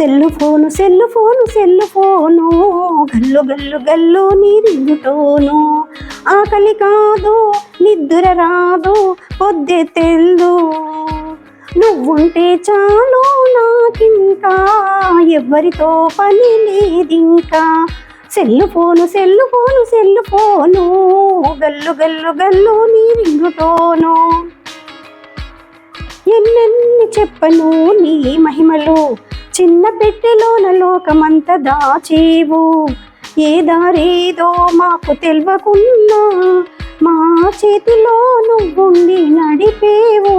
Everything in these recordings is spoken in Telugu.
Cell phone cell phone cell phone. గల్లు గల్లు గల్లు నీరిందుటోను ఆకలి కాదు నిద్ర రాదు పొద్దే తెల్లు. నువ్వుంటే చాలు నాకింకా ఎవరితో పని లేదింకా. Cell phone cell phone cell phone. గల్లు గల్లు గల్లు నీరిందుటోను ఎన్నెన్ని చెప్పను నీ మహిమలు చిన్న పెట్టెలోన లోకమంత దాచేవు. ఏ దారేదో మాకు తెల్వకున్నా మా చేతిలో నువ్వుండి నడిపేవు.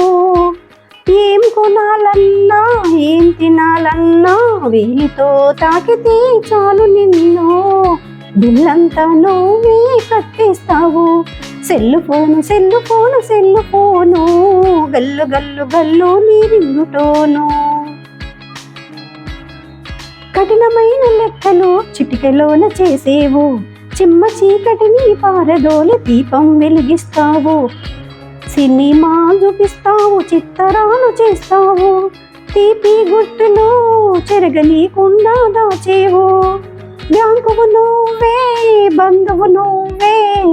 ఏం కొనాలన్నా ఏం తినాలన్నా వీలితో తాకితే చాలు నిన్ను. బిల్లంతా నువ్వే కట్టేస్తావు. Cell phone cell phone cell phone గల్లు గల్లు గల్లు నీ రింగుటోను. కఠినమైన లెక్కలు చిటికెలోన చేసేవు. చిమ్మ చీకటిని పారదోలి దీపం వెలిగిస్తావు. సినిమా చూపిస్తావు చిత్తరాలు చేస్తావు. తీపి గుర్తులు చెరగనీకుండా దాచేవు. బ్యాంకువు నువ్వే బంధువు నువ్వే.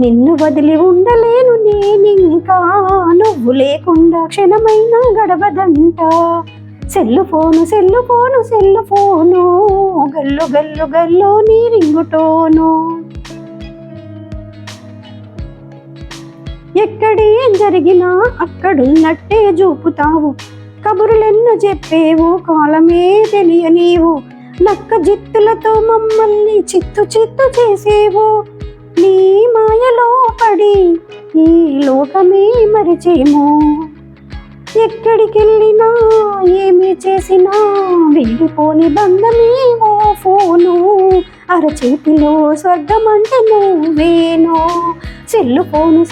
నిన్ను వదిలి ఉండలేను నేనింకా. నువ్వు లేకుండా క్షణమైనా గడవదంటా. Cell phone cell phone cell phone. గల్లు గల్లు గల్లు నీ రింగుటోను ఎక్కడేం జరిగినా అక్కడున్నట్టే చూపుతావు. కబురులెన్ను చెప్పేవు కాలమే తెలియనీవు. నక్క జిత్తులతో మమ్మల్ని చిత్తు చిత్తు చేసేవు. నీ మాయలో పడి ఈ లోకమే మరిచేమో. ఎక్కడికెళ్ళినా ఏమి చేసినా వెళ్ళిపోని బంధమేమో ఫోను. అరచేతిలో స్వర్గం అంటే నువ్వేనో సెల్లు ఫోను